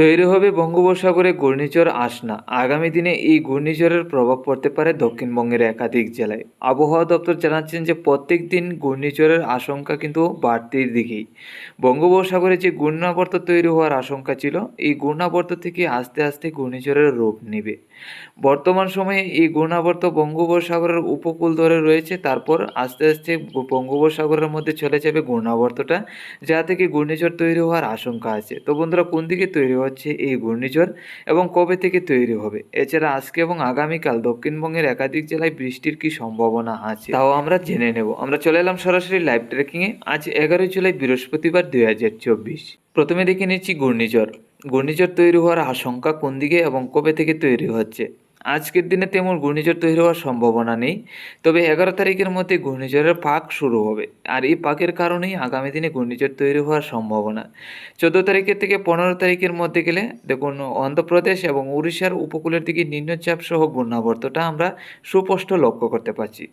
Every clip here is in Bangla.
তৈরি হবে বঙ্গোপসাগরে ঘূর্ণিঝড় আসনা আগামী দিনে এই ঘূর্ণিঝড়ের প্রভাব পড়তে পারে দক্ষিণবঙ্গের একাধিক জেলায়। আবহাওয়া দপ্তর জানাচ্ছেন যে প্রত্যেক দিন ঘূর্ণিঝড়ের আশঙ্কা কিন্তু বাড়তির দিকেই। বঙ্গোপসাগরে যে ঘূর্ণাবর্ত তৈরি হওয়ার আশঙ্কা ছিল, এই ঘূর্ণাবর্ত থেকে আস্তে আস্তে ঘূর্ণিঝড়ের রূপ নেবে। বর্তমান সময়ে এই ঘূর্ণাবর্ত বঙ্গোপসাগরের উপকূল ধরে রয়েছে, তারপর আস্তে আস্তে বঙ্গোপসাগরের মধ্যে চলে যাবে ঘূর্ণাবর্তটা, যা থেকে ঘূর্ণিঝড় তৈরি হওয়ার আশঙ্কা আছে। তো বন্ধুরা, কোন দিকে তৈরি হচ্ছে এই ঘূর্ণিঝড় এবং কবে থেকে তৈরি হবে। এছাড়া আজকে এবং আগামীকাল দক্ষিণবঙ্গের একাধিক জেলায় বৃষ্টির কি সম্ভাবনা আছে, তাও আমরা জেনে নেব। আমরা চলে এলাম সরাসরি লাইভ ট্রেকিংয়ে আজ এগারোই জুলাই, বৃহস্পতিবার, দুই হাজার চব্বিশ। প্রথমে দেখে নিচ্ছি ঘূর্ণিঝড়। ঘূর্ণিঝড় তৈরি হওয়ার আশঙ্কা কোন দিকে এবং কবে থেকে তৈরি হচ্ছে? আজকের দিনে তেমন ঘূর্ণিঝড় তৈরি হওয়ার সম্ভাবনা নেই, তবে এগারো তারিখের মধ্যে ঘূর্ণিঝড়ের পাক শুরু হবে, আর এই পাকের কারণেই আগামী দিনে ঘূর্ণিঝড় তৈরি হওয়ার সম্ভাবনা। চোদ্দ তারিখের থেকে পনেরো তারিখের মধ্যে গেলে দেখুন, অন্ধ্রপ্রদেশ এবং উড়িষ্যার উপকূলের দিকে নিম্নচাপ সহ ঘূর্ণাবর্তটা আমরা সুস্পষ্ট লক্ষ্য করতে পারছি।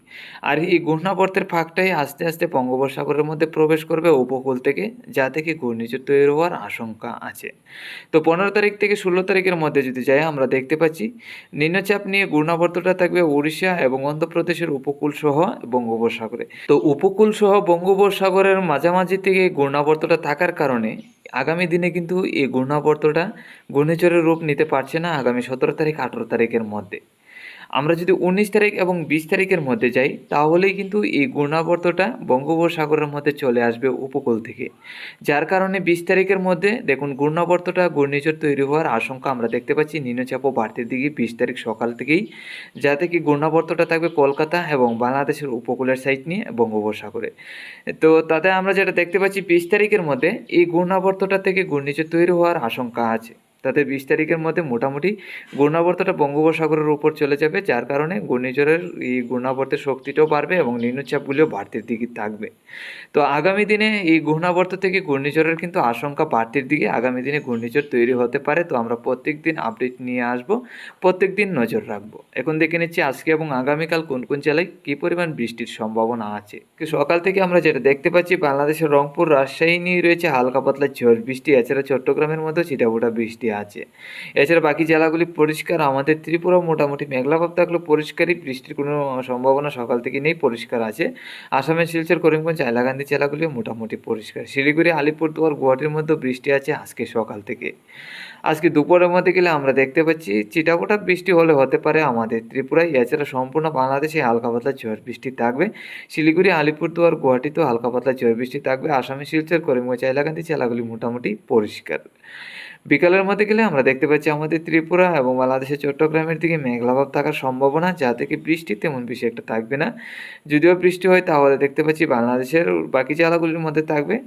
আর এই ঘূর্ণাবর্তের ফাঁকটাই আস্তে আস্তে বঙ্গোপসাগরের মধ্যে প্রবেশ করবে উপকূল থেকে, যা থেকে ঘূর্ণিঝড় তৈরি হওয়ার আশঙ্কা আছে। তো পনেরো তারিখ থেকে ষোলো তারিখের মধ্যে যদি যাই, আমরা দেখতে পাচ্ছি নিম্নচাপ নিয়ে ঘূর্ণাবর্তটা থাকবে উড়িষ্যা এবং অন্ধ্রপ্রদেশের উপকূল সহ বঙ্গোপসাগরে। তো উপকূল সহ বঙ্গোপসাগরের মাঝামাঝি থেকে ঘূর্ণাবর্তটা থাকার কারণে আগামী দিনে কিন্তু এই ঘূর্ণাবর্তটা ঘূর্ণিঝড়ের রূপ নিতে পারছে না আগামী সতেরো তারিখ, আঠেরো তারিখের মধ্যে। আমরা যদি উনিশ তারিখ এবং বিশ তারিখের মধ্যে যাই, তাহলেই কিন্তু এই ঘূর্ণাবর্তটা বঙ্গোপসাগরের মধ্যে চলে আসবে উপকূল থেকে। যার কারণে বিশ তারিখের মধ্যে দেখুন ঘূর্ণাবর্তটা, ঘূর্ণিঝড় তৈরি হওয়ার আশঙ্কা আমরা দেখতে পাচ্ছি। নিম্নচাপও বাড়তির দিকে বিশ তারিখ সকাল থেকেই, যা থেকে ঘূর্ণাবর্তটা থাকবে কলকাতা এবং বাংলাদেশের উপকূলের সাইড নিয়ে বঙ্গোপসাগরে। তো তাতে আমরা যেটা দেখতে পাচ্ছি, বিশ তারিখের মধ্যে এই ঘূর্ণাবর্তটা থেকে ঘূর্ণিঝড় তৈরি হওয়ার আশঙ্কা আছে। তাতে বিশ তারিখের মধ্যে মোটামুটি ঘূর্ণাবর্তটা বঙ্গোপসাগরের উপর চলে যাবে, যার কারণে ঘূর্ণিঝড়ের এই ঘূর্ণাবর্তের শক্তিটাও বাড়বে এবং নিম্নচাপগুলিও বাড়তির দিকে থাকবে। তো আগামী দিনে এই ঘূর্ণাবর্ত থেকে ঘূর্ণিঝড়ের কিন্তু আশঙ্কা বাড়তির দিকে আগামী দিনে ঘূর্ণিঝড় তৈরি হতে পারে। তো আমরা প্রত্যেক দিন আপডেট নিয়ে আসব প্রত্যেক দিন নজর রাখব। এখন দেখে নিচ্ছি আজকে এবং আগামীকাল কোন কোন জেলায় কী পরিমাণ বৃষ্টির সম্ভাবনা আছে। সকাল থেকে আমরা যেটা দেখতে পাচ্ছি, বাংলাদেশের রংপুর, রাজশাহী নিয়ে রয়েছে হালকা পাতলা ঝড় বৃষ্টি, এছাড়া চট্টগ্রামের মধ্যে ছিটাফোটা বৃষ্টি আছে। এছাড়া বাকি জেলাগুলি পরিষ্কার, আমাদের ত্রিপুরা মোটামুটি মেঘলাভাব থাকলেও পরিষ্কারই, বৃষ্টির কোনো সম্ভাবনা সকাল থেকে নেই, পরিষ্কার আছে। আসামের শিলচর, করিমগঞ্জ, হাইলাকান্দি জেলাগুলিও মোটামুটি পরিষ্কার। শিলিগুড়ি, আলিপুরদুয়ার, গুয়াহাটির মধ্যে বৃষ্টি আছে আজকে সকাল থেকে। আজকে দুপুরের মধ্যে গেলে আমরা দেখতে পাচ্ছি চিটাফোটা বৃষ্টি হলে হতে পারে আমাদের। ত্রিপুরায়, এছাড়া সম্পূর্ণ বাংলাদেশে হালকা পাতলা ঝড় বৃষ্টি থাকবে। শিলিগুড়ি, আলিপুরদুয়ার, গুয়াহাটিতেও হালকা পাতলা ঝড় বৃষ্টি থাকবে। আসামে, শিলচর, করিমগঞ্জ, হাইলাকান্দি জেলাগুলি মোটামুটি পরিষ্কার। বিকালের মধ্যে গেলে আমরা দেখতে পাচ্ছি আমাদের ত্রিপুরা এবং বাংলাদেশের চট্টগ্রামের দিকে মেঘলাভাব থাকার সম্ভাবনা, যা থেকে বৃষ্টি তেমন বেশি একটা থাকবে না। যদিও বৃষ্টি হয়, তাহলে দেখতে পাচ্ছি বাংলাদেশের বাকি জেলাগুলির মধ্যে থাকবে।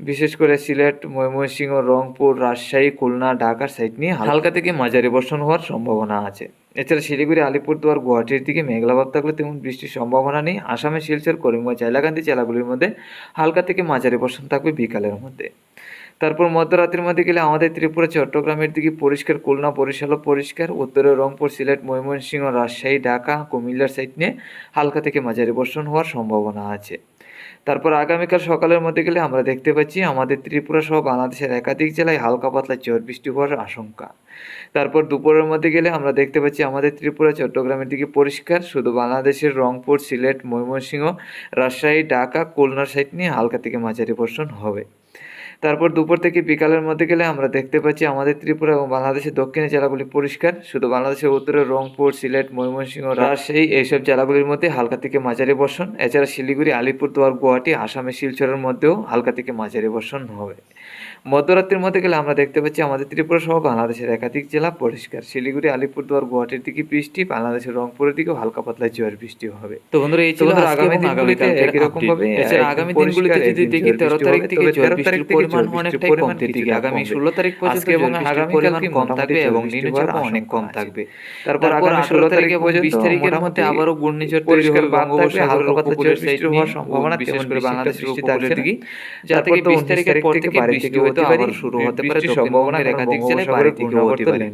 বিশেষ করে সিলেট, ময়মনসিংহ, রংপুর, রাজশাহী, খুলনা ঢাকার সাইড নিয়ে হালকা থেকে মাঝারি বর্ষণ হওয়ার সম্ভাবনা আছে। এছাড়া শিলিগুড়ি, আলিপুরদুয়ার, গুয়াহাটির দিকে মেঘলাভাব থাকলে তেমন বৃষ্টির সম্ভাবনা নেই। আসামের শিলচর, করিমগঞ্জ, হাইলাকান্দি জেলাগুলির মধ্যে হালকা থেকে মাঝারি বর্ষণ থাকবে বিকালের মধ্যে। তারপর মধ্যরাতের মধ্যে গেলে আমাদের ত্রিপুরা, চট্টগ্রামের দিকে পরিষ্কার খুলনা বরিশালও পরিষ্কার, উত্তরে রংপুর, সিলেট, ময়মনসিংহ, রাজশাহী, ঢাকা, কুমিল্লার সাইড নিয়ে হালকা থেকে মাঝারি বর্ষণ হওয়ার সম্ভাবনা আছে। তারপর আগামীকাল সকালের মধ্যে গেলে আমরা দেখতে পাচ্ছি আমাদের ত্রিপুরা সহ বাংলাদেশের একাধিক জেলায় হালকা পাতলা চোর বৃষ্টি হওয়ার আশঙ্কা। তারপর দুপুরের মধ্যে গেলে আমরা দেখতে পাচ্ছি আমাদের ত্রিপুরা, চট্টগ্রামের দিকে পরিষ্কার। শুধু বাংলাদেশের রংপুর, সিলেট, ময়মনসিংহ, রাজশাহী, ঢাকা খুলনার সাইড নিয়ে হালকা থেকে মাঝারি বর্ষণ হবে। তারপর দুপুর থেকে বিকালের মধ্যে গেলে আমরা দেখতে পাচ্ছি আমাদের ত্রিপুরা এবং বাংলাদেশের দক্ষিণের জেলাগুলি পরিষ্কার। শুধু বাংলাদেশের উত্তরে রংপুর সিলেট ময়মনসিংহ রাজশাহী এইসব জেলাগুলির মধ্যে হালকা থেকে মাঝারি বর্ষণ। এছাড়া শিলিগুড়ি আলিপুরদুয়ার গুয়াহাটি আসামের শিলচরের মধ্যেও হালকা থেকে মাঝারি বর্ষণ হবে। মধ্যরাত্রির মধ্যে গেলে আমরা দেখতে পাচ্ছি আমাদের ত্রিপুরা সহ বাংলাদেশের একাধিক জেলা পরিষ্কার। শিলিগুড়ি আলিপুরদুয়ার গুয়াহাটির দিকে বৃষ্টি বাংলাদেশের রংপুরের দিকেও হালকা পাতলা জোয়ার বৃষ্টি হবে। তো বন্ধুরা এই ছিল আগামী দিনগুলিতে একই রকম ভাবে এছাড়া আগামী দিনগুলিতে যদি দেখি তেরো তারিখ থেকে ঝড় বৃষ্টির পরিমাণ অনেকটাই কমতে দিকে আগামী ষোলো তারিখ পর্যন্ত এবং আগামী বৃষ্টির কি কম থাকবে এবং নিম্নচাপও অনেক কম থাকবে। তারপর আগামী ষোলো তারিখে বিশ তারিখের মধ্যে আবারও ঘূর্ণিঝড় তৈরি হবে বঙ্গোপসাগরের উপকূলের বৃষ্টি হওয়ার সম্ভাবনা তেমন করে বাংলাদেশের উপকূলের দিকে। যা থেকে বিশ তারিখের পর থেকে বৃষ্টি হতে পারে। শুরু হতে পারে সম্ভাবনা একাধিক জেলায় বাড়ি থেকে হতে পারে